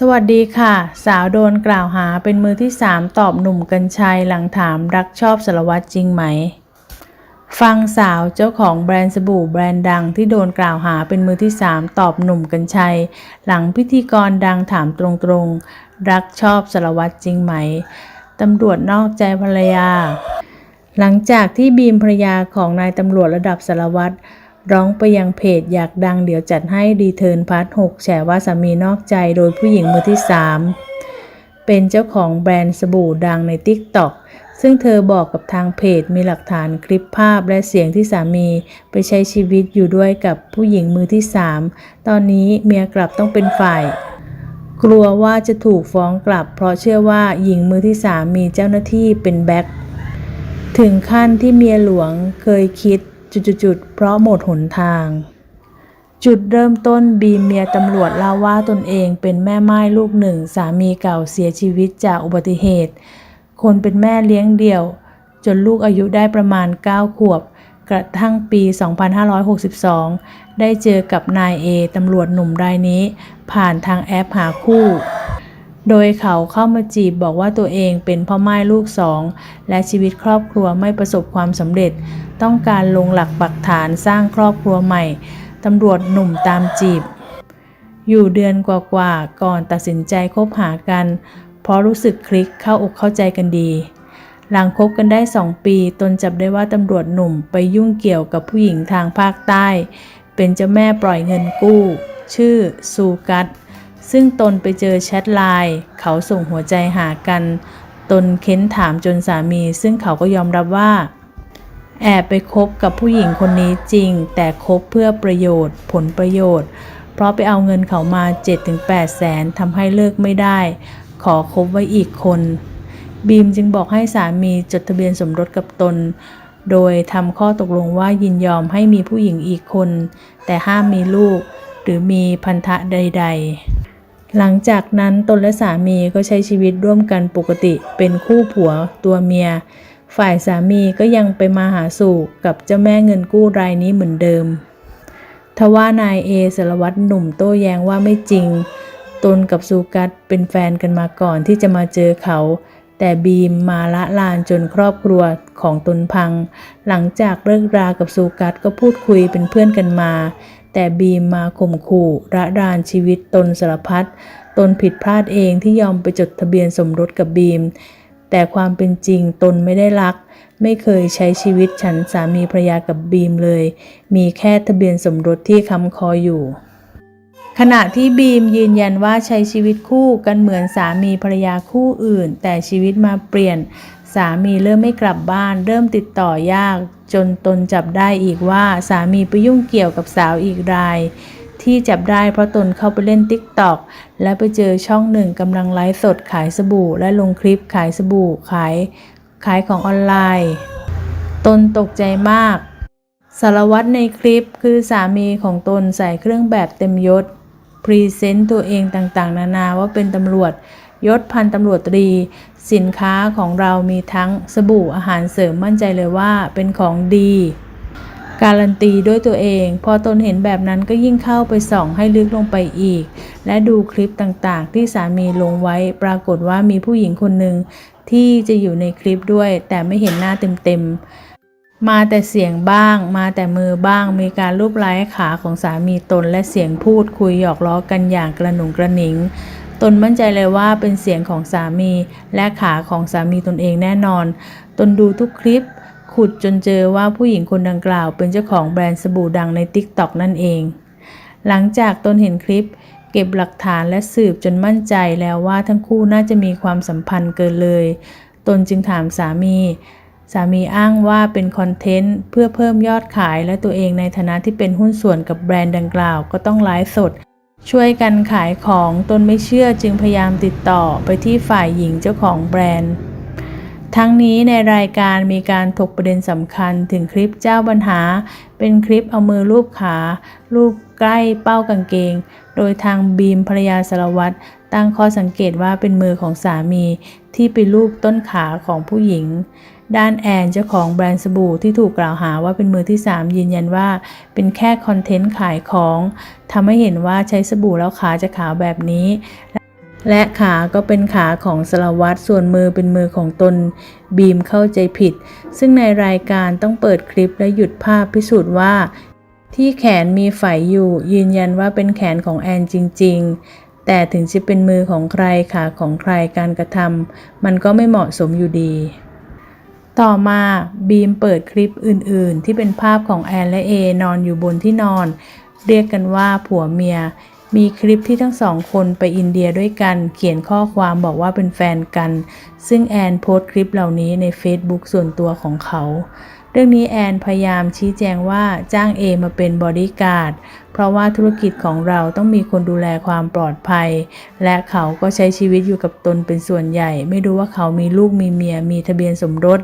สวัสดีค่ะ สาวโดนกล่าวหาเป็นมือที่ 3 ตอบหนุ่มกัญชัยหลังถามรักชอบสารวัตรจริงไหม ฟังสาวเจ้าของแบรนด์สบู่แบรนด์ดังที่โดนกล่าวหาเป็นมือที่ 3 ตอบหนุ่มกัญชัย หลังพิธีกรดังถามตรงๆ รักชอบสารวัตรจริงไหมตำรวจนอกใจภรรยา หลังจากที่บีมภรรยาของนายตำรวจระดับสารวัตร ร้องไปยังเพจอยากดังเดี๋ยวจัดให้ดีเทิร์นพาร์ท6แฉว่าสามีนอกใจโดยผู้หญิงมือที่ 3 เป็นเจ้าของแบรนด์สบู่ดังใน TikTok ซึ่งเธอบอกกับทางเพจมีหลักฐานคลิปภาพและเสียงที่สามีไปใช้ชีวิตอยู่ด้วยกับผู้หญิงมือที่ 3 ตอนนี้เมียกลับต้องเป็นฝ่าย กลัวว่าจะถูกฟ้องกลับ เพราะเชื่อว่าหญิงมือที่3มีเจ้าหน้าที่เป็นแบ็คถึงขั้นที่เมียหลวงเคยคิด จุดๆเพราะหมดหนทาง จุดเริ่มต้นบีมเมียตำรวจเล่าว่าตนเองเป็นแม่ไม้ลูกหนึ่ง สามีเก่าเสียชีวิตจากอุบัติเหตุ คนเป็นแม่เลี้ยงเดี่ยว จนลูกอายุได้ประมาณ 9 ขวบ กระทั่งปี 2562 ได้เจอกับนายเอตำรวจหนุ่มรายนี้ ผ่านทางแอปหาคู่ โดยเขาเข้ามาจีบบอกว่าตัวเองเป็นพ่อไม้ลูกสอง และชีวิตครอบครัวไม่ประสบความสำเร็จ ต้องการลงหลักปักฐานสร้างครอบครัวใหม่ตำรวจหนุ่มตามจีบ อยู่เดือนกว่าๆก่อนตัดสินใจคบหากัน เพราะรู้สึกคลิกเข้าอกเข้าใจกันดี หลังคบกันได้สองปี ตนจับได้ว่าตำรวจหนุ่มไปยุ่งเกี่ยวกับผู้หญิงทางภาคใต้ เป็นเจ้าแม่ปล่อยเงินกู้ ชื่อซูกัต ซึ่งตนไปเจอแชทไลน์เขาส่งหัวใจหากัน ตนเค้นถามจนสามี ซึ่งเขาก็ยอมรับว่า แอบไปคบกับผู้หญิงคนนี้จริง แต่คบเพื่อประโยชน์ ผลประโยชน์ เพราะไปเอาเงินเขามา 7-8 แสนทำให้เลิกไม่ได้ ขอคบไว้อีกคน บีมจึงบอกให้สามีจดทะเบียนสมรสกับตนโดยทำข้อตกลงว่ายินยอมให้มีผู้หญิงอีกคน แต่ห้ามมีลูก หรือมีพันธะใด ๆ หลังจากนั้นตนและสามีก็ใช้ชีวิตร่วมกันปกติเป็นคู่ผัวตัวเมีย ฝ่ายสามีก็ยังไปมาหาสู่กับเจ้าแม่เงินกู้รายนี้เหมือนเดิม ทว่านายเอสารวัตรหนุ่มโต้แย้งว่าไม่จริง ตนกับซูกัสเป็นแฟนกันมาก่อนที่จะมาเจอเขา แต่บีมมาละลานจนครอบครัวของตนพัง หลังจากเลิกรากับซูกัสก็พูดคุยเป็นเพื่อนกันมา แต่บีมมาข่มขู่ระรานชีวิตตนสารพัดตนผิดพลาดเองที่ยอมไปจดทะเบียนสมรสกับบีม แต่ความเป็นจริงตนไม่ได้รัก ไม่เคยใช้ชีวิตฉันสามีภรรยากับบีมเลย มีแค่ทะเบียนสมรสที่ค้ำคออยู่ขณะที่บีมยืนยันว่าใช้ชีวิตคู่กันเหมือนสามีภรรยาคู่อื่น แต่ชีวิตมาเปลี่ยน สามีเริ่มไม่กลับบ้าน เริ่มติดต่อยาก จนตนจับได้อีกว่าสามีไปยุ่งเกี่ยวกับสาวอีกราย ที่จับได้เพราะตนเข้าไปเล่น t ิ k t o k และไปเจอช่องหนึ่งกำลังไลฟ์สดขายสบู่ และลงคลิปขายสบู่ขายขายของออนไลน์ ตนตกใจมาก สารวัตรในคลิปคือสามีของตนใส่เครื่องแบบเต็มยศพรีเซนต์ตัวเองต่างๆ นานาว่าเป็นตำรวจ ยศพันตำรวจตรี สินค้าของเรามีทั้งสบู่อาหารเสริมมั่นใจเลยว่าเป็นของดี การันตีด้วยตัวเอง พอตนเห็นแบบนั้นก็ยิ่งเข้าไปส่องให้ลึกลงไปอีก และดูคลิปต่างๆ ที่สามีลงไว้ปรากฏว่ามีผู้หญิงคนหนึ่งที่จะอยู่ในคลิปด้วย แต่ไม่เห็นหน้าเต็มๆ มาแต่เสียงบ้าง มาแต่มือบ้าง มีการรูปไล้ขาของสามีตนและเสียงพูดคุยหยอกล้อกันอย่างกระหนุงกระหนิง ตนมั่นใจเลยว่าเป็นเสียงของสามีและขาของสามีตนเองแน่นอน ตนดูทุกคลิป ขุดจนเจอว่าผู้หญิงคนดังกล่าว เป็นเจ้าของแบรนด์สบู่ดังใน TikTok นั่นเอง หลังจากตนเห็นคลิป เก็บหลักฐานและสืบจนมั่นใจแล้วว่าทั้งคู่น่าจะมีความสัมพันธ์เกินเลย ตนจึงถามสามีสามีอ้างว่าเป็นคอนเทนต์เพื่อเพิ่มยอดขายและตัวเองในฐานะที่เป็นหุ้นส่วนกับแบรนด์ดังกล่าว ก็ต้องไลฟ์สด ช่วยกันขายของตนไม่เชื่อจึงพยายามติดต่อไปที่ฝ่ายหญิงเจ้าของแบรนด์ ทั้งนี้ในรายการมีการถกประเด็นสำคัญถึงคลิปเจ้าปัญหา เป็นคลิปเอามือลูบขาลูบใกล้เป้ากางเกง โดยทางบีมภรรยาสารวัตรตั้งข้อสังเกตว่าเป็นมือของสามีที่ไปลูบต้นขาของผู้หญิง ด้านแอนเจ้าของแบรนด์สบู่ที่ถูกกล่าวหาว่าเป็นมือที่ 3 ยืนยันว่า เป็นแค่คอนเทนต์ขายของทำให้เห็นว่าใช้สบู่แล้วขาจะขาวแบบนี้ และขาก็เป็นขาของสาวัตส่วนมือเป็นมือของตนบีมเข้าใจผิด ซึ่งในรายการต้องเปิดคลิปและหยุดภาพพิสูจน์ว่า ที่แขนมีไฝอยู่ ยืนยันว่าเป็นแขนของแอนจริงๆ แต่ถึงจะเป็นมือของใครขาของใครการกระทำมันก็ไม่เหมาะสมอยู่ดี ต่อมาบีมเปิดคลิปอื่นๆ ที่เป็นภาพของแอนและเอนอนอยู่บนที่นอน เรียกกันว่าผัวเมีย มีคลิปที่ทั้งสองคนไปอินเดียด้วยกัน เขียนข้อความบอกว่าเป็นแฟนกัน ซึ่งแอนโพสต์คลิปเหล่านี้ใน Facebook ส่วนตัวของเขา เรื่องนี้แอนพยายามชี้แจงว่าจ้างเอมาเป็นบอดี้การ์ด เพราะว่าธุรกิจของเราต้องมีคนดูแลความปลอดภัย และเขาก็ใช้ชีวิตอยู่กับตนเป็นส่วนใหญ่ ไม่รู้ว่าเขามีลูกมีเมีย มีทะเบียนสมรส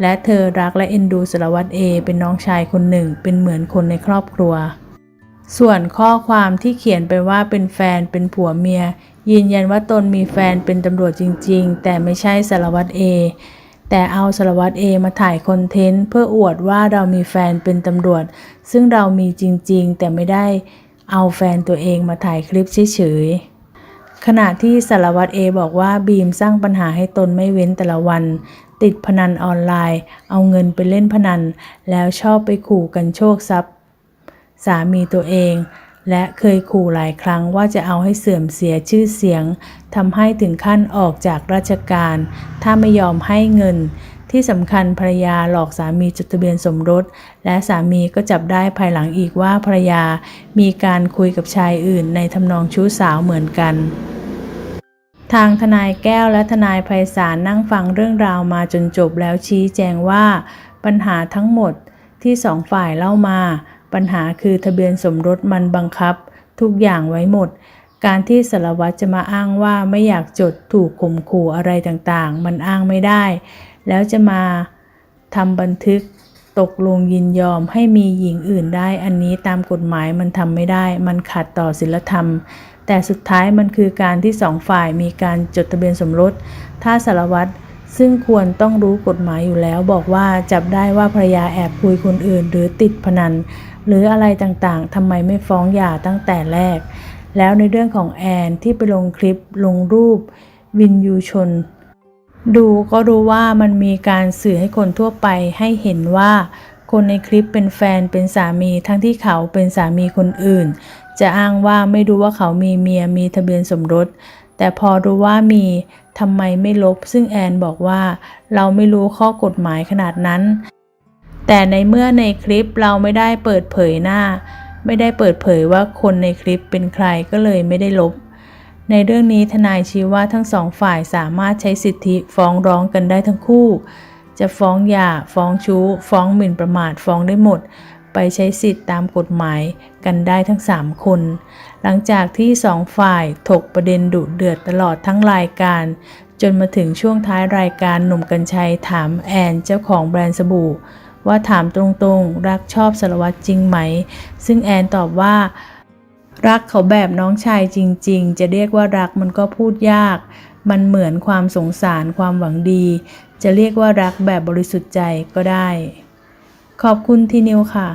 และเธอรักและเอ็นดูสารวัตรเอเป็นน้องชายคนหนึ่ง เป็นเหมือนคนในครอบครัว ส่วนข้อความที่เขียนไปว่าเป็นแฟนเป็นผัวเมีย ยืนยันว่าตนมีแฟนเป็นตำรวจจริง ๆ แต่ไม่ใช่สารวัตรเอ แต่เอาสารวัตรเอมาถ่ายคอนเทนต์เพื่ออวดว่าเรามีแฟนเป็นตำรวจ ซึ่งเรามีจริงๆ แต่ไม่ได้เอาแฟนตัวเองมาถ่ายคลิปเฉยๆขณะที่สารวัตรเอบอกว่าบีมสร้างปัญหาให้ตนไม่เว้นแต่ละวัน ติดพนันออนไลน์ เอาเงินไปเล่นพนัน แล้วชอบไปขู่กันโชคทรัพย์ สามีตัวเอง และเคยขู่หลายครั้งว่าจะเอาให้เสื่อมเสียชื่อเสียงทำให้ถึงขั้นออกจากราชการ ถ้าไม่ยอมให้เงิน ที่สำคัญภรรยาหลอกสามีจดทะเบียนสมรส และสามีก็จับได้ภายหลังอีกว่าภรรยามีการคุยกับชายอื่นในทำนองชู้สาวเหมือนกันทางทนายแก้วและทนายไพศาลนั่งฟังเรื่องราวมาจนจบแล้วชี้แจงว่า ปัญหาทั้งหมดที่สองฝ่ายเล่ามา ปัญหาคือทะเบียนสมรสมันบังคับ ทุกอย่างไว้หมด การที่สารวัตรจะมาอ้างว่าไม่อยากจดถูกข่มขู่อะไรต่างๆ มันอ้างไม่ได้ แล้วจะมาทำบันทึกตกลงยินยอมให้มีหญิงอื่นได้ อันนี้ตามกฎหมายมันทำไม่ได้ มันขัดต่อศีลธรรม แต่สุดท้ายมันคือการที่สองฝ่ายมีการจดทะเบียนสมรส ถ้าสารวัตร ซึ่งควรต้องรู้กฎหมายอยู่แล้ว บอกว่าจับได้ว่าภรรยาแอบคุยคนอื่น หรือติดพนัน หรืออะไรต่างๆทำไมไม่ฟ้องหย่าตั้งแต่แรก แล้วในเรื่องของแอนที่ไปลงคลิปลงรูป วินยูชน ดูก็รู้ว่ามันมีการสื่อให้คนทั่วไปให้เห็นว่าคนในคลิปเป็นแฟนเป็นสามีทั้งที่เขาเป็นสามีคนอื่น จะอ้างว่าไม่รู้ว่าเขามีเมียมีทะเบียนสมรส แต่พอรู้ว่ามีทำไมไม่ลบ ซึ่งแอนบอกว่า เราไม่รู้ข้อกฎหมายขนาดนั้น แต่ในเมื่อในคลิปเราไม่ได้เปิดเผยหน้า ไม่ได้เปิดเผยว่าคนในคลิปเป็นใครก็เลยไม่ได้ลบ ในเรื่องนี้ทนายชี้ว่าทั้งสองฝ่ายสามารถใช้สิทธิฟ้องร้องกันได้ทั้งคู่ จะฟ้องหย่าฟ้องชู้ ฟ้องหมิ่นประมาทฟ้องได้หมด ไปใช้สิทธิตามกฎหมายกันได้ทั้ง 3 คน หลังจากที่สองฝ่ายถกประเด็นดุเดือดตลอดทั้งรายการ จนมาถึงช่วงท้ายรายการหนุ่มกัญชัยถามแอนเจ้าของแบรนด์สบู่ ว่าถามตรงๆ รักชอบสารวัตรจริงไหม ซึ่งแอนตอบว่ารักเขาแบบน้องชายจริง ๆ จะเรียกว่ารักมันก็พูดยาก มันเหมือนความสงสารความหวังดี จะเรียกว่ารักแบบบริสุทธิ์ใจก็ได้ ขอบคุณทีนิวค่ะ